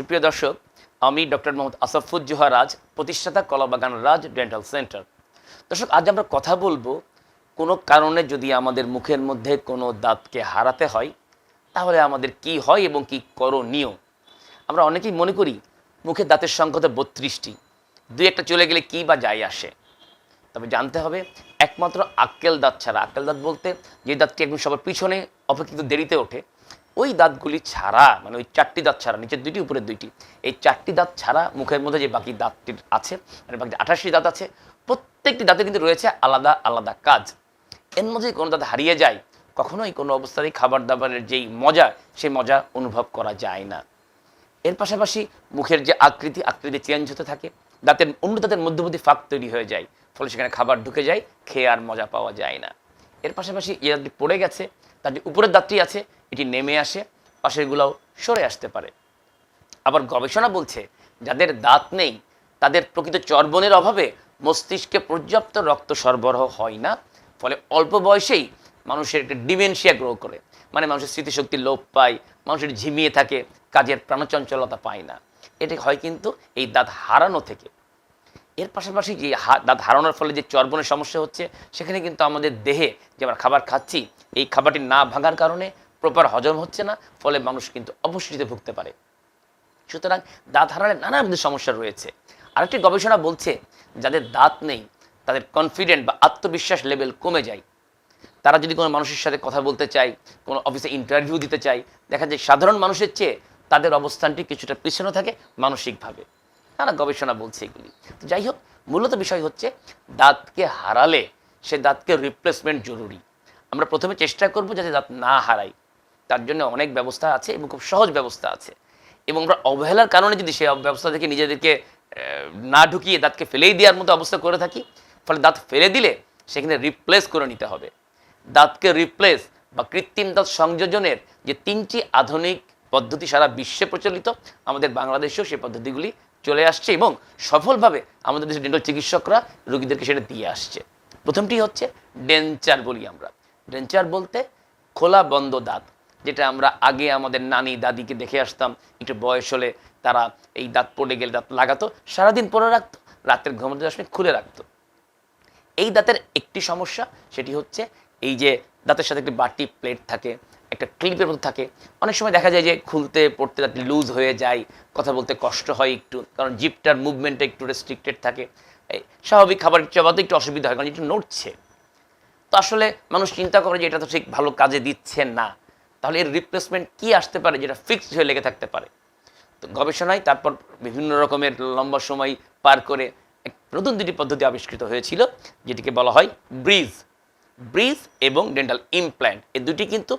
সুপ্রিয় দর্শক, আমি ডক্টর মোহাম্মদ আসাফুজ্জোহা রাজ, প্রতিষ্ঠাতা কলাবাগান রাজ ডেন্টাল সেন্টার। দর্শক, আজ আমরা কথা বলব কোনো কারণে যদি আমাদের মুখের মধ্যে কোনো দাঁতকে হারাতে হয়, তাহলে আমাদের কি হয় এবং কি করণীয়? আমরা অনেকেই মনে করি মুখের দাঁতের সংখ্যা তো বত্রিশটি, দুই একটা চলে গেলে কি বা যায় আসে? তবে জানতে হবে, একমাত্র আক্কেল দাঁত ছাড়া, আক্কেল দাঁত বলতে যে দাঁতটি একদম সবার পিছনে, অপেক্ষিত দেরিতে ওঠে ওই দাঁতগুলি ছাড়া মানে ওই চারটি দাঁত ছাড়া, নিচের দুইটি, উপরের দুইটি, এই চারটি দাঁত ছাড়া মুখের মধ্যে যে বাকি দাঁতটির আছে মানে বাকি আঠাশটি দাঁত আছে, প্রত্যেকটি দাঁতে কিন্তু রয়েছে আলাদা আলাদা কাজ। এর মধ্যে কোনো দাঁত হারিয়ে যায়, কখনোই কোনো অবস্থাতেই খাবার দাবারের যেই মজা, সেই মজা অনুভব করা যায় না। এর পাশাপাশি মুখের যে আকৃতি আকৃতি চেঞ্জ হতে থাকে, দাঁতের অন্য দাঁতের মধ্যবর্তী ফাঁক তৈরি হয়ে যায়, ফলে সেখানে খাবার ঢুকে যায়, খেয়ে আর মজা পাওয়া যায় না। এর পাশাপাশি যে দাঁতটি পড়ে গেছে, তার যে উপরের দাঁতটি আছে এটি নেমে আসে, পাশেরগুলোও সরে আসতে পারে। আবার গবেষণা বলছে, যাদের দাঁত নেই, তাদের প্রকৃত চর্বণের অভাবে মস্তিষ্কে পর্যাপ্ত রক্ত সরবরাহ হয় না, ফলে অল্প বয়সেই মানুষের একটা ডিমেনশিয়া গ্রো করে। মানে মানুষের স্মৃতিশক্তি লোপ পায়, মানুষের ঝিমিয়ে থাকে, কাজের প্রাণচঞ্চলতা পায় না। এটা হয় কিন্তু এই দাঁত হারানো থেকে। এর পাশাপাশি যে দাঁত হারানোর ফলে যে চর্বণের সমস্যা হচ্ছে, সেখানে কিন্তু আমাদের দেহে যে আমরা খাবার খাচ্ছি, এই খাবারটি না ভাঙার কারণে প্রপার হজম হচ্ছে না, ফলে মানুষ কিন্তু অপুষ্টিতে ভুগতে পারে। সুতরাং দাঁত হারালে নানাবিধ সমস্যা রয়েছে। আরেকটি গবেষণা বলছে, যাদের দাঁত নেই, তাদের কনফিডেন্ট বা আত্মবিশ্বাস লেভেল কমে যায়। তারা যদি কোনো মানুষের সাথে কথা বলতে চায়, কোনো অফিসে ইন্টারভিউ দিতে চায়, দেখা যায় সাধারণ মানুষের চেয়ে তাদের অবস্থানটি কিছুটা পিছনে থাকে মানসিকভাবে। নানা গবেষণা বলছে এগুলি। তো যাই হোক, মূলত বিষয় হচ্ছে, দাঁতকে হারালে সে দাঁতকে রিপ্লেসমেন্ট জরুরি। আমরা প্রথমে চেষ্টা করব যাতে দাঁত না হারাই তার জন্য অনেক ব্যবস্থা আছে এবং খুব সহজ ব্যবস্থা আছে। এবং আমরা অবহেলার কারণে যদি সেই ব্যবস্থা থেকে নিজেদেরকে না ঢুকিয়ে দাঁতকে ফেলেই দেওয়ার মতো অবস্থা করে থাকি, ফলে দাঁত ফেলে দিলে সেখানে রিপ্লেস করে নিতে হবে। দাঁতকে রিপ্লেস বা কৃত্রিম দাঁত সংযোজনের যে তিনটি আধুনিক পদ্ধতি সারা বিশ্বে প্রচলিত, আমাদের বাংলাদেশেও সেই পদ্ধতিগুলি চলে আসছে এবং সফলভাবে আমাদের দেশের ডেন্টাল চিকিৎসকরা রোগীদেরকে সেটা দিয়ে আসছে। প্রথমটি হচ্ছে ডেঞ্চার বলি আমরা। ডেঞ্চার বলতে খোলা বন্ধ দাঁত। যেটা আমরা আগে আমাদের নানি, দাদিকে দেখে আসতাম, একটু বয়স হলে তারা এই দাঁত পড়ে গেলে দাঁত লাগাতো, সারাদিন পরে রাখতো, রাতের ঘুমাতে সময় খুলে রাখতো। এই দাঁতের একটি সমস্যা, সেটি হচ্ছে এই যে দাঁতের সাথে একটি বাটি প্লেট থাকে, একটা ক্লিপের মতো থাকে, অনেক সময় দেখা যায় যে খুলতে, পড়তে দাঁতটি লুজ হয়ে যায়, কথা বলতে কষ্ট হয় একটু, কারণ জিপটার মুভমেন্টটা একটু রেস্ট্রিক্টেড থাকে স্বাভাবিক খাবার চাবাতে একটু অসুবিধা হয়, কারণ একটু নড়ছে। তো আসলে মানুষ চিন্তা করে যে এটা তো ঠিক ভালো কাজে দিচ্ছে না। তাহলে এর রিপ্লেসমেন্ট কি আসতে পারে যেটা ফিক্সড হয়ে লেগে থাকতে পারে? তো গবেষণায় তারপর বিভিন্ন রকমের লম্বা সময় পার করে এক নতুন দুটি পদ্ধতি আবিষ্কৃত হয়েছিল, যেটিকে বলা হয় ব্রিজ ব্রিজ এবং ডেন্টাল ইমপ্ল্যান্ট এই দুটি কিন্তু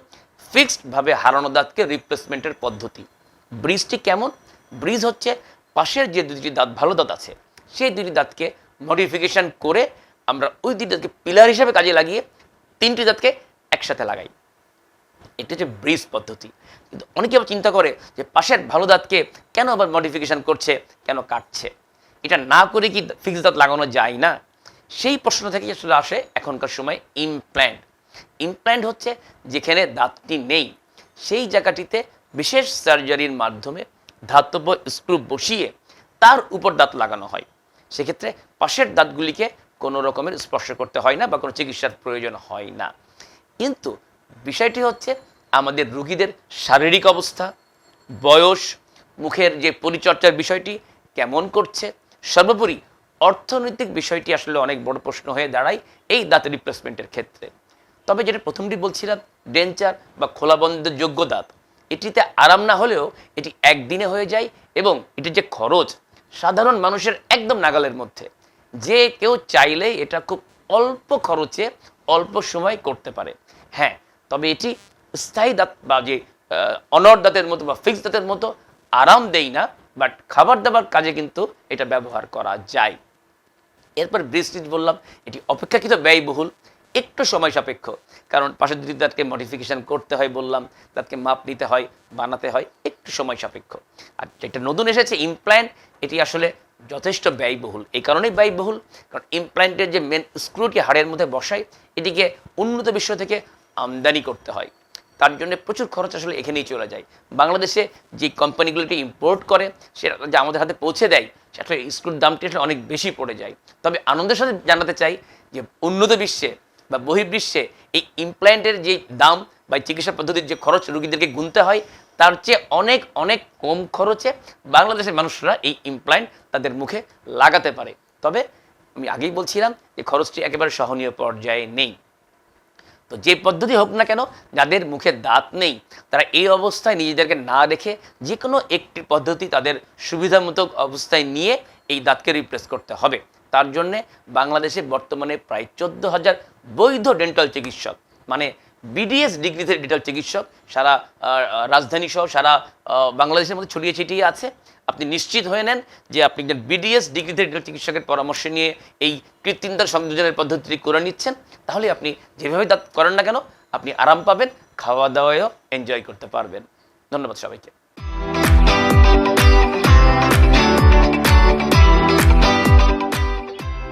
ফিক্সডভাবে হারানো দাঁতকে রিপ্লেসমেন্টের পদ্ধতি। ব্রিজটি কেমন? ব্রিজ হচ্ছে পাশের যে দুটি দাঁত, ভালো দাঁত আছে, সেই দুটি দাঁতকে মডিফিকেশন করে আমরা ওই দুটি দাঁতকে পিলার হিসাবে কাজে লাগিয়ে তিনটি দাঁতকে একসাথে লাগাই। এটা হচ্ছে ব্রিজ পদ্ধতি। কিন্তু অনেকে আবার চিন্তা করে যে পাশের ভালো দাঁতকে কেন আবার মডিফিকেশন করছে, কেন কাটছে? এটা না করে কি ফিক্স দাঁত লাগানো যায় না? সেই প্রশ্ন থেকে আসলে আসে এখনকার সময় ইমপ্ল্যান্ট ইমপ্ল্যান্ট হচ্ছে যেখানে দাঁতটি নেই, সেই জায়গাটিতে বিশেষ সার্জারির মাধ্যমে ধাতব স্ক্রু বসিয়ে তার উপর দাঁত লাগানো হয়। সেক্ষেত্রে পাশের দাঁতগুলিকে কোনো রকমের স্পর্শ করতে হয় না বা কোনো চিকিৎসার প্রয়োজন হয় না। কিন্তু বিষয়টি হচ্ছে আমাদের রুগীদের শারীরিক অবস্থা, বয়স, মুখের যে পরিচর্যার বিষয়টি কেমন করছে, সর্বোপরি অর্থনৈতিক বিষয়টি আসলে অনেক বড় প্রশ্ন হয়ে দাঁড়ায় এই দাঁত রিপ্লেসমেন্টের ক্ষেত্রে। তবে যেটা প্রথমটি বলছিলাম ডেঞ্চার বা খোলাবন্ধের যোগ্য দাঁত, এটিতে আরাম না হলেও এটি একদিনে হয়ে যায় এবং এটির যে খরচ সাধারণ মানুষের একদম নাগালের মধ্যে। যে কেউ চাইলেই এটা খুব অল্প খরচে অল্প সময় করতে পারে। হ্যাঁ তবে এটি স্থায়ী দাঁত বা যে অনর দাঁতের মতো বা ফিক্স দাঁতের মতো আরাম দেয় না বাট খাবার দাবার কাজে কিন্তু এটা ব্যবহার করা যায়। এরপর ব্রিস্টিজ বললাম, এটি অপেক্ষাকৃত ব্যয়বহুল, একটু সময় সাপেক্ষ, কারণ পাশের দুটি দাঁতকে মডিফিকেশন করতে হয় বললাম, দাঁতকে মাপ নিতে হয়, বানাতে হয়, একটু সময় সাপেক্ষ। আর যেটা নতুন এসেছে ইমপ্ল্যান্ট এটি আসলে যথেষ্ট ব্যয়বহুল। এই কারণেই ব্যয়বহুল, কারণ ইমপ্ল্যান্টের যে মেন স্ক্রুটি হাড়ের মধ্যে বসায়, এটিকে উন্নত বিশ্ব থেকে আমদানি করতে হয়। তার জন্য প্রচুর খরচ আসলে এখানেই চলে যায়। বাংলাদেশে যে কোম্পানিগুলোটি ইম্পোর্ট করে, সেটা যে আমাদের হাতে পৌঁছে দেয়, সেটা স্ক্রুর দামটি আসলে অনেক বেশি পড়ে যায়। তবে আনন্দের সাথে জানাতে চাই যে উন্নত বিশ্বে বা বহির্বিশ্বে এই ইমপ্ল্যান্টের যে দাম বা চিকিৎসা পদ্ধতির যে খরচ রুগীদেরকে গুনতে হয়, তার চেয়ে অনেক অনেক কম খরচে বাংলাদেশের মানুষরা এই ইমপ্ল্যান্ট তাদের মুখে লাগাতে পারে। তবে আমি আগেই বলছিলাম যে খরচটি একেবারে সহনীয় পর্যায়ে নেই। তো যে পদ্ধতি হোক না কেন, যাদের মুখে দাঁত নেই, তারা এই অবস্থায় নিজেদেরকে না রেখে যে কোনো একটি পদ্ধতি তাদের সুবিধামতো অবস্থায় নিয়ে এই দাঁতকে রিপ্লেস করতে হবে। তার জন্যে বাংলাদেশে বর্তমানে প্রায় চোদ্দ হাজার বৈধ ডেন্টাল চিকিৎসক মানে বিডিএস ডিগ্রিতে ডেন্টাল চিকিৎসক, সারা রাজধানী সহ সারা বাংলাদেশের মধ্যে ছড়িয়ে ছিটিয়ে আছে। আপনি নিশ্চিত হয়ে নেন যে আপনি একজন বিডিএস ডিগ্রিতে ডেন্টাল চিকিৎসকের পরামর্শ নিয়ে এই কৃত্রিম সংযোজনের পদ্ধতিটি করে নিচ্ছেন। তাহলে আপনি যেভাবে দাঁত করেন না কেন, আপনি আরাম পাবেন খাওয়া দাওয়ায়ও এনজয় করতে পারবেন। ধন্যবাদ সবাইকে।